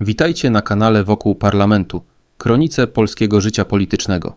Witajcie na kanale Wokół Parlamentu, kronice polskiego życia politycznego.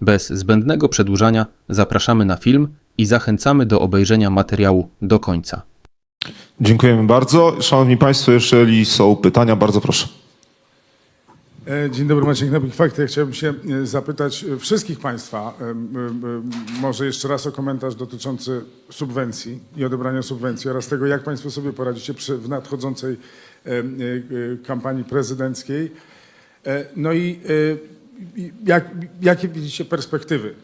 Bez zbędnego przedłużania zapraszamy na film i zachęcamy do obejrzenia materiału do końca. Dziękujemy bardzo. Szanowni Państwo, jeżeli są pytania, bardzo proszę. E, Dzień dobry, Maciek Nowik Fakt. Ja chciałbym się e, zapytać e, wszystkich Państwa, może jeszcze raz o komentarz dotyczący subwencji i odebrania subwencji oraz tego, jak Państwo sobie poradzicie przy, w nadchodzącej kampanii prezydenckiej. No i jak, jakie widzicie perspektywy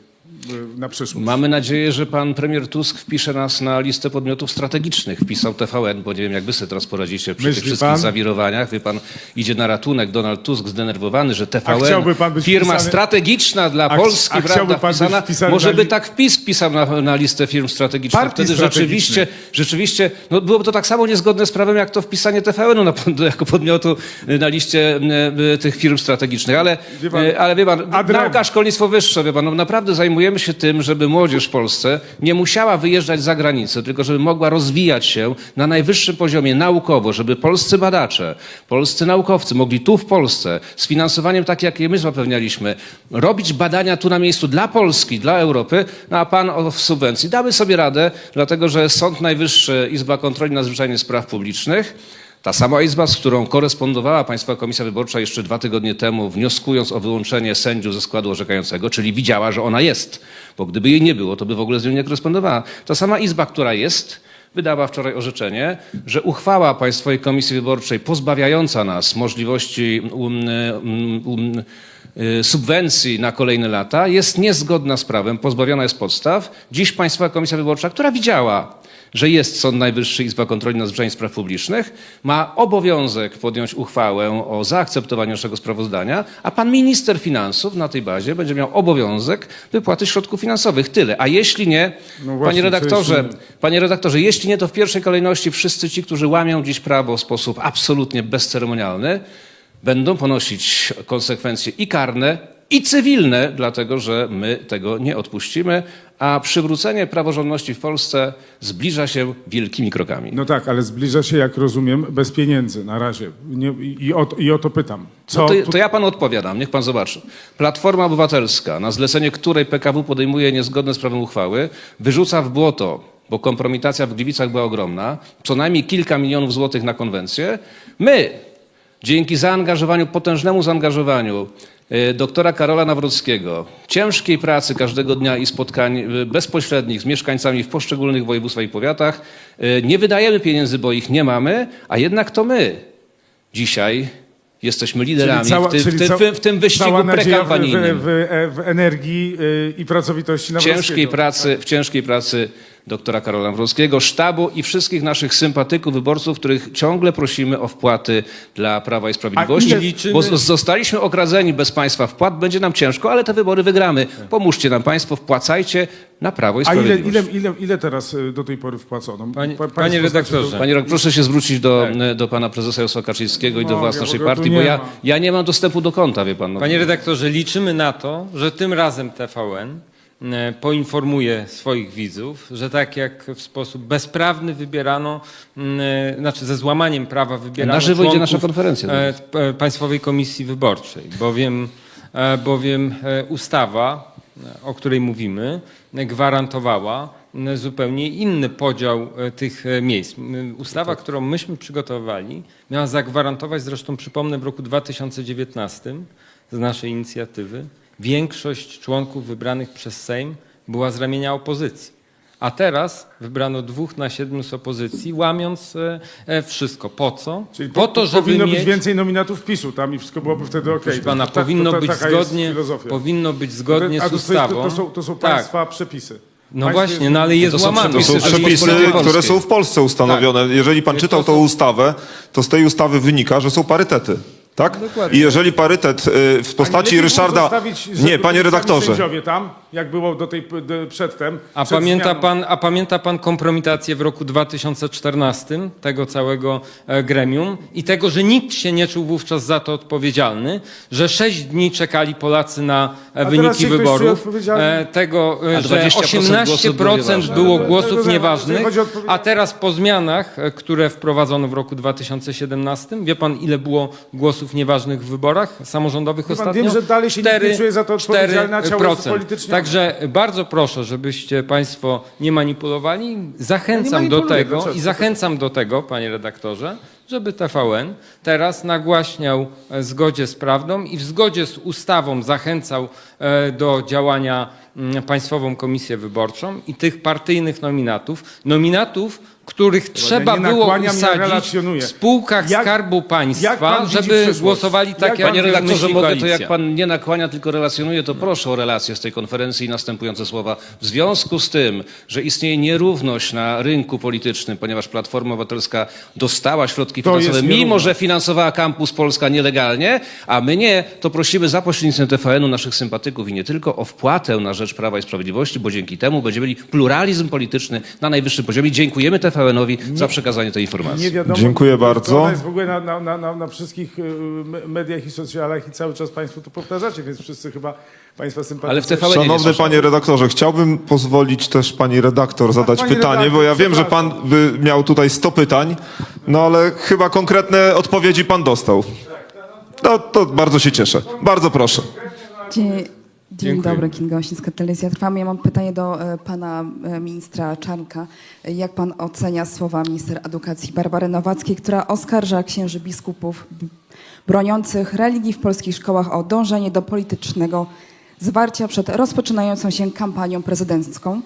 na przyszłość? Mamy nadzieję, że pan premier Tusk wpisze nas na listę podmiotów strategicznych. Wpisał TVN, bo nie wiem, jak wy sobie teraz poradzicie przy Myśli tych wszystkich pan? zawirowaniach. Wie pan, idzie na ratunek Donald Tusk zdenerwowany, że TVN, chciałby pan być firma wpisany- strategiczna dla A- Polski, a chciałby prawda, pan być wpisana, wpisany może by li- tak PiS wpisał na, na listę firm strategicznych. Partii Wtedy rzeczywiście, rzeczywiście no byłoby to tak samo niezgodne z prawem, jak to wpisanie TVN-u na, jako podmiotu na liście e, tych firm strategicznych. Ale, Wie pan, ale wie pan, nauka, szkolnictwo wyższe, wie pan, no naprawdę zajmujemy się tym, żeby młodzież w Polsce nie musiała wyjeżdżać za granicę, tylko żeby mogła rozwijać się na najwyższym poziomie naukowo, żeby polscy badacze, polscy naukowcy mogli tu w Polsce z finansowaniem takie, jakie my zapewnialiśmy, robić badania tu na miejscu dla Polski, dla Europy, no a pan o subwencji. Damy sobie radę, dlatego że Sąd Najwyższy, Izba Kontroli Nadzwyczajnych Spraw Publicznych, ta sama izba, z którą korespondowała Państwowa Komisja Wyborcza jeszcze dwa tygodnie temu, wnioskując o wyłączenie sędziów ze składu orzekającego, czyli widziała, że ona jest, bo gdyby jej nie było, to by w ogóle z nią nie korespondowała. Ta sama izba, która jest, wydała wczoraj orzeczenie, że uchwała Państwowej Komisji Wyborczej pozbawiająca nas możliwości um, um, um, subwencji na kolejne lata jest niezgodna z prawem, pozbawiona jest podstaw. Dziś Państwowa Komisja Wyborcza, która widziała, że jest Sąd Najwyższy Izba Kontroli Nadzwyczajnych Spraw Publicznych, ma obowiązek podjąć uchwałę o zaakceptowaniu naszego sprawozdania, a pan minister finansów na tej bazie będzie miał obowiązek wypłaty środków finansowych. Tyle. A jeśli nie, No właśnie, panie redaktorze, jeśli nie? panie redaktorze, jeśli nie, to w pierwszej kolejności wszyscy ci, którzy łamią dziś prawo w sposób absolutnie bezceremonialny, będą ponosić konsekwencje i karne, i cywilne, dlatego że my tego nie odpuścimy, a przywrócenie praworządności w Polsce zbliża się wielkimi krokami. No tak, ale zbliża się, jak rozumiem, bez pieniędzy na razie. Nie, i, o, I o to pytam. Co No to, to ja panu odpowiadam, niech pan zobaczy. Platforma Obywatelska, na zlecenie której PKW podejmuje niezgodne z prawem uchwały, wyrzuca w błoto, bo kompromitacja w Gliwicach była ogromna, co najmniej kilka milionów złotych na konwencję. My, dzięki zaangażowaniu, potężnemu zaangażowaniu e, doktora Karola Nawrockiego, ciężkiej pracy każdego dnia i spotkań e, bezpośrednich z mieszkańcami w poszczególnych województwach i powiatach, e, nie wydajemy pieniędzy, bo ich nie mamy, a jednak to my dzisiaj jesteśmy liderami cała- w, tym, w, tym, w, tym, wyścigu nadzieja w, w, prekampanijnym. w, energii i pracowitości Nawrockiego. ciężkiej pracy, w ciężkiej pracy doktora Karola Nawrockiego, sztabu i wszystkich naszych sympatyków, wyborców, których ciągle prosimy o wpłaty dla Prawa i Sprawiedliwości, A ile- bo zostaliśmy okradzeni bez państwa wpłat, będzie nam ciężko, ale te wybory wygramy. Pomóżcie nam państwo, wpłacajcie na Prawo i A ile, Sprawiedliwość. ile, ile, ile teraz y, do tej pory wpłacono? Panie- Pa- panie redaktorze. Panie Rok, proszę się zwrócić do, do pana prezesa Jarosława Kaczyńskiego i do Mogę, władz naszej partii, bo ja, ja nie mam dostępu do konta, wie pan. No. Panie redaktorze, liczymy na to, że tym razem TVN poinformuje swoich widzów, że tak jak w sposób bezprawny wybierano, e, znaczy ze złamaniem prawa wybierano Na żywo idzie nasza konferencja. e, e, Państwowej Komisji Wyborczej, bowiem, e, bowiem e, ustawa, e, o której mówimy, e, gwarantowała zupełnie inny podział e, tych e, miejsc. Ustawa, którą myśmy przygotowali, miała zagwarantować, zresztą przypomnę, w roku 2019 z naszej inicjatywy, większość członków wybranych przez Sejm była z ramienia opozycji. A teraz wybrano dwóch na siedmiu z opozycji, łamiąc e, e, wszystko. Po co? Czyli po to, żeby powinno mieć... być więcej nominatów PiSu tam i wszystko byłoby wtedy okej. Proszę pana, To- to- powinno to- być taka jest zgodnie, powinno być zgodnie z to, ustawą. To, to, są, to są Tak. państwa przepisy. No Państwo właśnie, no ale jest To są łamane. To są Przepisy które są w Polsce ustanowione. Jeżeli pan czytał tą ustawę, to z tej ustawy wynika, że są parytety. Tak? I jeżeli parytet y, w postaci Ryszarda. Nie, panie redaktorze. Sędziowie tam, jak było do tej, do, przedtem. A przed pamięta, zmianą. pan, a pamięta pan kompromitację w roku 2014 tego całego e, gremium i tego, że nikt się nie czuł wówczas za to odpowiedzialny, że sześć dni czekali Polacy na e, wyniki wyborów, e, tego, e, że 20% głosów było 18% nieważne. było Ale- głosów ale- ale- nieważnych, a teraz po zmianach, e, które wprowadzono w roku 2017, wie pan ile było głosów nieważnych w wyborach samorządowych Wie pan, ostatnio? wiem, że dalej się nikt nie czuje za to odpowiedzialny, a ciało jest 4%. Także bardzo proszę, żebyście Państwo nie manipulowali. Zachęcam do manipuluję, tego i zachęcam do tego, panie redaktorze, żeby TVN teraz nagłaśniał e, zgodzie z prawdą i w zgodzie z ustawą zachęcał e, do działania mm, Państwową Komisję Wyborczą i tych partyjnych nominatów, nominatów, których trzeba było usadzić w spółkach Jak- Skarbu jak Państwa, żeby głosowali tak, Jak jak, pan- Panie redaktorze, mogę to jak pan nie nakłania, tylko relacjonuje, to proszę o relację z tej konferencji i następujące słowa. W związku z tym, że istnieje nierówność na rynku politycznym, ponieważ Platforma Obywatelska dostała środki To jest finansowe, mimo że finansowała Campus Polska nielegalnie, a my nie, to prosimy za pośrednictwem TVN-u naszych sympatyków i nie tylko o wpłatę na rzecz Prawa i Sprawiedliwości, bo dzięki temu będziemy mieli pluralizm polityczny na najwyższym poziomie. Dziękujemy TVN-owi za przekazanie tej informacji. Nie wiadomo. Dziękuję to bardzo. Ona jest w ogóle na, na, na, na, na wszystkich y, me- mediach i socjalach i cały czas Państwo to powtarzacie, więc wszyscy chyba Państwa sympatycy. Ale w TVN nie Szanowny słyszałem. panie redaktorze, chciałbym pozwolić też pani redaktor zadać pani pytanie, redaktor, bo ja wiem, że pan by miał tutaj 100 pytań, no ale chyba konkretne odpowiedzi pan dostał. No to bardzo się cieszę. Bardzo proszę. Dzień, dzień dobry, Kinga Osińska, Telewizja Trwamy. Ja mam pytanie do e, pana e, ministra Czarnka. E, Jak pan ocenia słowa minister edukacji Barbary Nowackiej, która oskarża księży biskupów b- broniących religii w polskich szkołach o dążenie do politycznego zwarcia przed rozpoczynającą się kampanią prezydencką?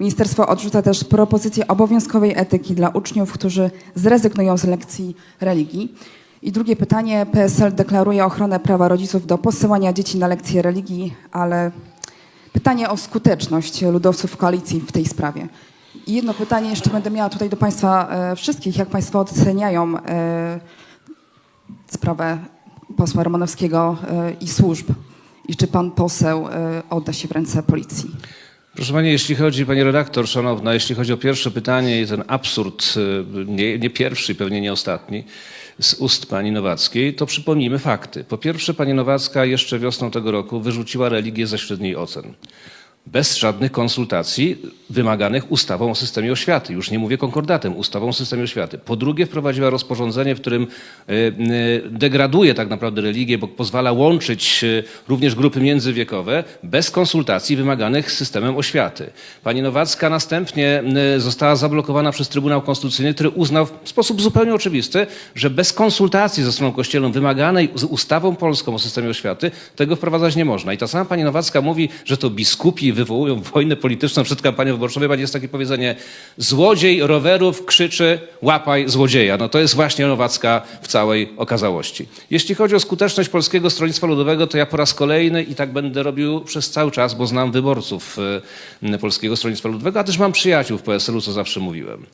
Ministerstwo odrzuca też propozycję obowiązkowej etyki dla uczniów, którzy zrezygnują z lekcji religii. I drugie pytanie. PSL deklaruje ochronę prawa rodziców do posyłania dzieci na lekcje religii, ale pytanie o skuteczność ludowców koalicji w tej sprawie. I jedno pytanie jeszcze będę miała tutaj do Państwa e, wszystkich. Jak Państwo oceniają e, sprawę posła Romanowskiego e, i służb? I czy Pan poseł e, odda się w ręce policji? Proszę Pani, jeśli chodzi, Pani redaktor, szanowna, jeśli chodzi o pierwsze pytanie i ten absurd, y, nie, nie pierwszy, pewnie nie ostatni, z ust Pani Nowackiej, to przypomnijmy fakty. Po pierwsze, Pani Nowacka jeszcze wiosną tego roku wyrzuciła religię ze średniej ocen. Bez żadnych konsultacji wymaganych ustawą o systemie oświaty. Już nie mówię konkordatem, ustawą o systemie oświaty. Po drugie, wprowadziła rozporządzenie, w którym y, y, degraduje tak naprawdę religię, bo pozwala łączyć y, również grupy międzywiekowe bez konsultacji wymaganych systemem oświaty. Pani Nowacka następnie została zablokowana przez Trybunał Konstytucyjny, który uznał w sposób zupełnie oczywisty, że bez konsultacji ze stroną kościelną wymaganej z ustawą polską o systemie oświaty tego wprowadzać nie można. I ta sama pani Nowacka mówi, że to biskupi wywołują wojnę polityczną przed kampanią wyborczą. Jest takie powiedzenie, złodziej rowerów krzyczy łapaj złodzieja. No to jest właśnie Nowacka w całej okazałości. Jeśli chodzi o skuteczność Polskiego Stronnictwa Ludowego, to ja po raz kolejny i tak będę robił przez cały czas, bo znam wyborców e, Polskiego Stronnictwa Ludowego, a też mam przyjaciół w PSL-u, co zawsze mówiłem.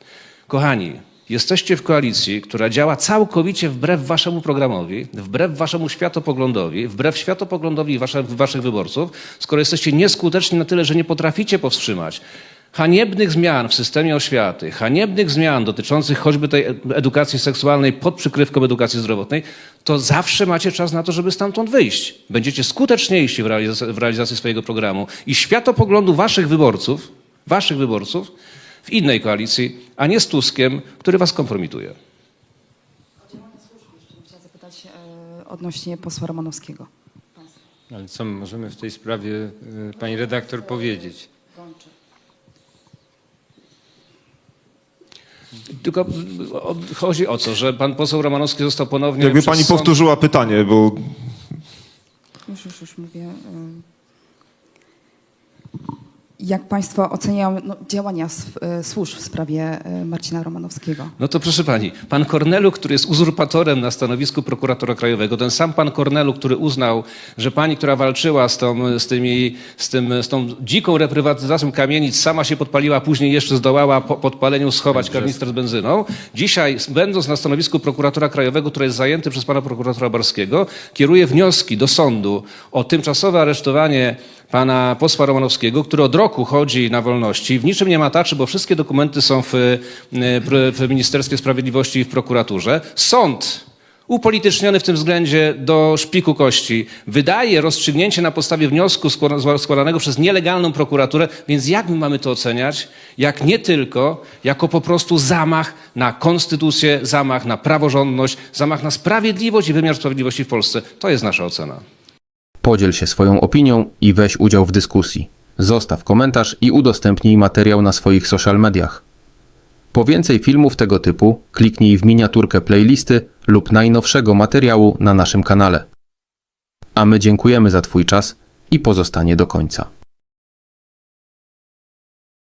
Kochani, Jesteście w koalicji, która działa całkowicie wbrew waszemu programowi, wbrew waszemu światopoglądowi, wbrew światopoglądowi waszych wyborców, skoro jesteście nieskuteczni na tyle, że nie potraficie powstrzymać haniebnych zmian w systemie oświaty, haniebnych zmian dotyczących choćby tej edukacji seksualnej pod przykrywką edukacji zdrowotnej, to zawsze macie czas na to, żeby stamtąd wyjść. Będziecie skuteczniejsi w realizacji, w realizacji swojego programu i światopoglądu waszych wyborców, waszych wyborców, w innej koalicji, a nie z Tuskiem, który was kompromituje. Chciałam zapytać e, odnośnie posła Romanowskiego. Ale co my możemy w tej sprawie, y, pani redaktor, powiedzieć? Tylko o- chodzi o co, że pan poseł Romanowski został ponownie... Jakby przez pani sąd- powtórzyła pytanie, bo Już, już, już mówię. Jak Państwo oceniają no, działania e, służb w sprawie e, Marcina Romanowskiego? No to proszę pani, pan Kornelu, który jest uzurpatorem na stanowisku prokuratora krajowego, ten sam pan Kornelu, który uznał, że pani, która walczyła z, tą, z, tymi, z, tym, z tą dziką reprywatyzacją kamienic, sama się podpaliła, a później jeszcze zdołała po podpaleniu schować karnister z benzyną. Dzisiaj, będąc na stanowisku prokuratora krajowego, który jest zajęty przez pana prokuratora Barskiego, kieruje wnioski do sądu o tymczasowe aresztowanie pana posła Romanowskiego, który od roku chodzi na wolności, w niczym nie mataczy, bo wszystkie dokumenty są w, y, w Ministerstwie Sprawiedliwości i w prokuraturze. Sąd upolityczniony w tym względzie do szpiku kości, wydaje rozstrzygnięcie na podstawie wniosku składa- składanego przez nielegalną prokuraturę, więc jak my mamy to oceniać? Jak nie tylko jako po prostu zamach na konstytucję, zamach na praworządność, zamach na sprawiedliwość i wymiar sprawiedliwości w Polsce. To jest nasza ocena. Podziel się swoją opinią i weź udział w dyskusji. Zostaw komentarz i udostępnij materiał na swoich social mediach. Po więcej filmów tego typu kliknij w miniaturkę playlisty lub najnowszego materiału na naszym kanale. A my dziękujemy za Twój czas i pozostanie do końca.